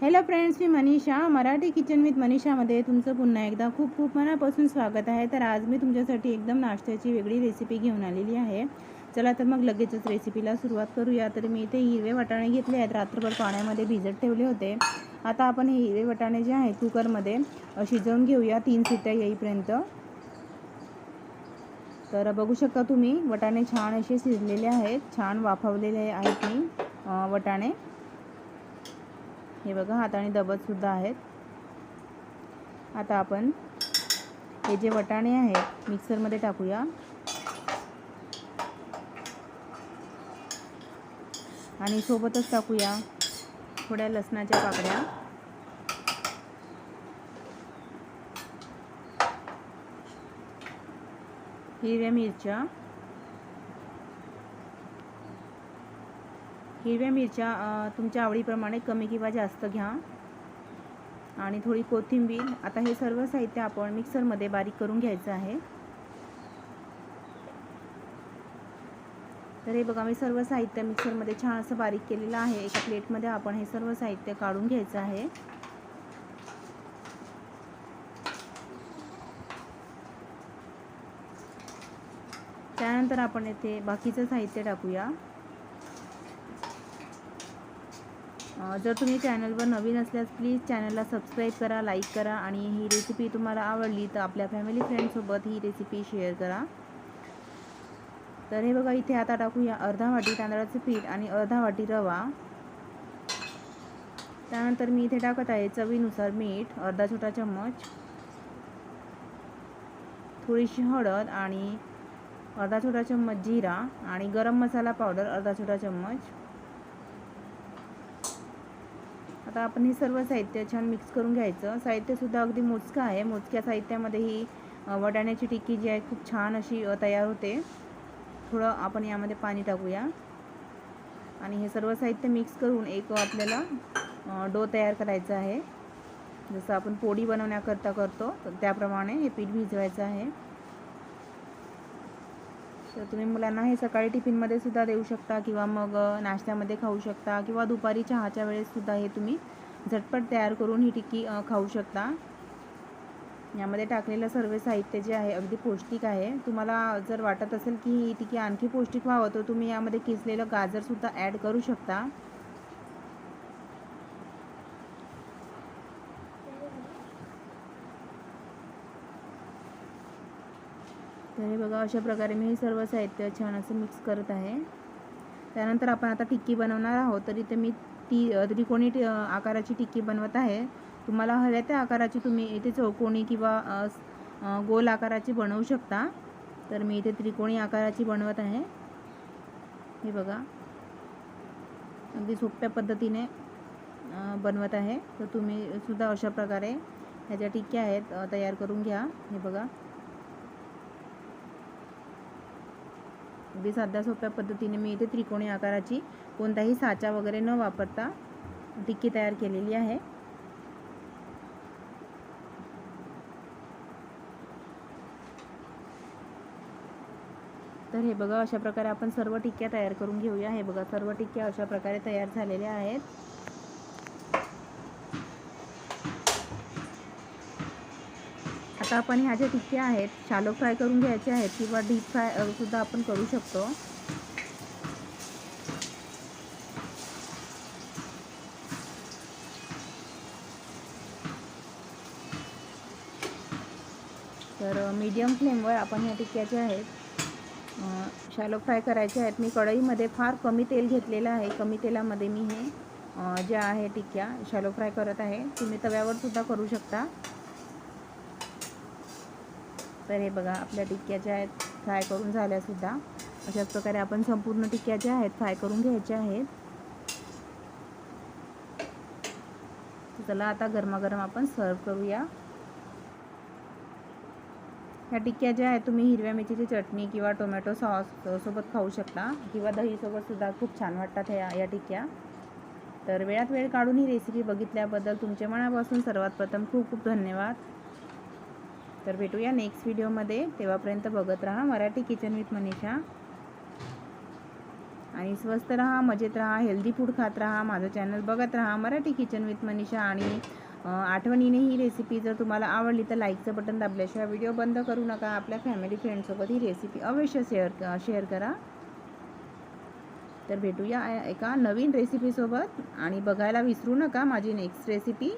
Hello friends मी Manisha Marathi kitchen with मनीषामध्ये तुमचं पुन्हा एकदा खूप खूप मनापासून स्वागत आहे. तर आज मी तुमच्यासाठी एकदम नाश्त्याची वेगळी रेसिपी घेऊन आलेली आहे. चला तर मग लगेचच रेसिपीला सुरुवात करूया. तर मी इथे हिरवे वाटाणे घेतले आहेत. रात्रभर पाण्यामध्ये भिजत ठेवले होते. आता आपण हे हिरवे वाटाणे जे आहेत कुकरमध्ये शिजवून घेऊया. तीन सिट्या येईपर्यंत. तर बघू शकता तुम्ही वटाणे छान असे शिजलेले आहेत. छान वाफवलेले आहेत मी वटाणे. हे बघा हाताने दबतसुद्धा आहेत. आता आपण हे जे वटाणे आहेत मिक्सरमध्ये टाकूया. आणि सोबतच टाकूया थोड्या लसणाच्या पाकड्या हिरव्या मिरच्या. हिरव्या मिरच्या तुमच्या आवडीप्रमाणे कमी किंवा जास्त घ्या. आणि थोडी कोथिंबीर. आता हे सर्व साहित्य आपण मिक्सरमध्ये बारीक करून घ्यायचं आहे. तर हे बघा मी सर्व साहित्य मिक्सरमध्ये छान असं बारीक केलेलं आहे. एका प्लेटमध्ये आपण हे सर्व साहित्य काढून घ्यायचं आहे. त्यानंतर आपण येथे बाकीचं साहित्य टाकूया. जर तुम्ही चॅनलवर नवीन असल्यास प्लीज चॅनलला सबस्क्राईब करा लाईक करा आणि ही रेसिपी तुम्हाला आवडली तर आपल्या फॅमिली फ्रेंडसोबत ही रेसिपी शेअर करा. तर हे बघा इथे आता टाकूया अर्धा वाटी तांदळाचं पीठ आणि अर्धा वाटी रवा. त्यानंतर मी इथे टाकत आहे चवीनुसार मीठ अर्धा छोटा चम्मच थोडीशी हळद आणि अर्धा छोटा चम्मच जिरा आणि गरम मसाला पावडर अर्धा छोटा चम्मच. आता आपण हे सर्व साहित्य छान मिक्स करून घ्यायचं. साहित्यसुद्धा अगदी मोजकं आहे. मोजक्या साहित्यामध्ये ही वटाण्याची टिक्की जी आहे खूप छान अशी तयार होते. थोडं आपण यामध्ये पाणी टाकूया. आणि हे सर्व साहित्य मिक्स करून एक आपल्याला डो तयार करायचा आहे. जसं आपण पोळी बनवण्याकरता करतो त्याप्रमाणे हे पीठ भिजवायचं आहे. तर तुम्ही मुलांना हे सकाळी टिफिनमध्ये सुद्धा देऊ शकता किंवा मग नाश्त्यामध्ये खाऊ शकता किंवा दुपारी चहाच्या वेळेससुद्धा हे तुम्ही झटपट तयार करून ही टिक्की खाऊ शकता. यामध्ये टाकलेलं सर्व साहित्य जे आहे अगदी पौष्टिक आहे. तुम्हाला जर वाटत असेल की ही टिक्की आणखी पौष्टिक व्हावं तर तुम्ही यामध्ये किसलेलं गाजरसुद्धा ॲड करू शकता. तर हे बघा अशा प्रकारे मी हे सर्व साहित्य छान असं मिक्स करत आहे. त्यानंतर आपण आता टिक्की बनवणार आहोत. तर इथे मी ती त्रिकोणी आकाराची टिक्की बनवत आहे. तुम्हाला हव्या त्या आकाराची तुम्ही इथे चौकोनी किंवा गोल आकाराची बनवू शकता. तर मी इथे त्रिकोणी आकाराची बनवत आहे. हे बघा. अगदी सोप्या पद्धतीने बनवत आहे. तर तुम्ही सुद्धा अशा प्रकारे ह्या ज्या टिक्क्या आहेत तयार करून घ्या. हे बघा. म्हणजे अगदी साध्या सोप्या पद्धतीने मी इथे त्रिकोणी आकाराची कोणताही साचा वगैरे न वापरता टिक्की तयार केलेली आहे. तर हे बघा अशा प्रकारे आपण सर्व टिक्क्या तयार करून घेऊया. हे बघा सर्व टिक्क्या अशा प्रकारे तयार झालेल्या आहेत. आता आपण ह्या ज्या टिक्क्या आहेत शालो फ्राय करून घ्यायच्या आहेत किंवा डीप फ्राय सुद्धा आपण करू शकतो. तर मीडियम फ्लेमवर आपण ह्या टिक्क्या ज्या आहेत शालो फ्राय करायचे आहेत. मी कढईमध्ये फार कमी तेल घेतलेलं आहे. कमी तेलामध्ये मी हे ज्या आहे टिक्क्या शालो फ्राय करत आहे. तुम्ही तव्यावर सुद्धा करू शकता. तर हे बघा आपल्या टिक्क्या ज्या आहेत फ्राय करून झाल्यासुद्धा अशाच प्रकारे आपण संपूर्ण टिक्क्या ज्या आहेत फ्राय करून घ्यायच्या आहेत. चला आता गरमागरम आपण सर्व करूया. ह्या टिक्क्या ज्या आहेत तुम्ही हिरव्या मिरचीची चटणी किंवा टोमॅटो सॉस सोबत खाऊ शकता किंवा दहीसोबतसुद्धा खूप छान वाटतात ह्या या टिक्क्या. तर वेळात वेळ काढून ही रेसिपी बघितल्याबद्दल तुमच्या मनापासून सर्वात प्रथम खूप खूप धन्यवाद. तर भेटूया नेक्स्ट व्हिडिओमध्ये तेव्हापर्यंत बघत राहा. Marathi kitchen with Manisha. आणि स्वस्त राहा मजेत राहा हेल्दी फूड खात राहा माझं चॅनल बघत राहा. मराठी किचन विथ मनीषा आणि आठवणीने ही रेसिपी जर तुम्हाला आवडली तर लाईकचं बटन दाबल्याशिवाय व्हिडिओ बंद करू नका. आपल्या फॅमिली फ्रेंडसोबत ही रेसिपी अवश्य शेअर शेअर करा. तर भेटूया एका नवीन रेसिपीसोबत आणि बघायला विसरू नका माझी नेक्स्ट रेसिपी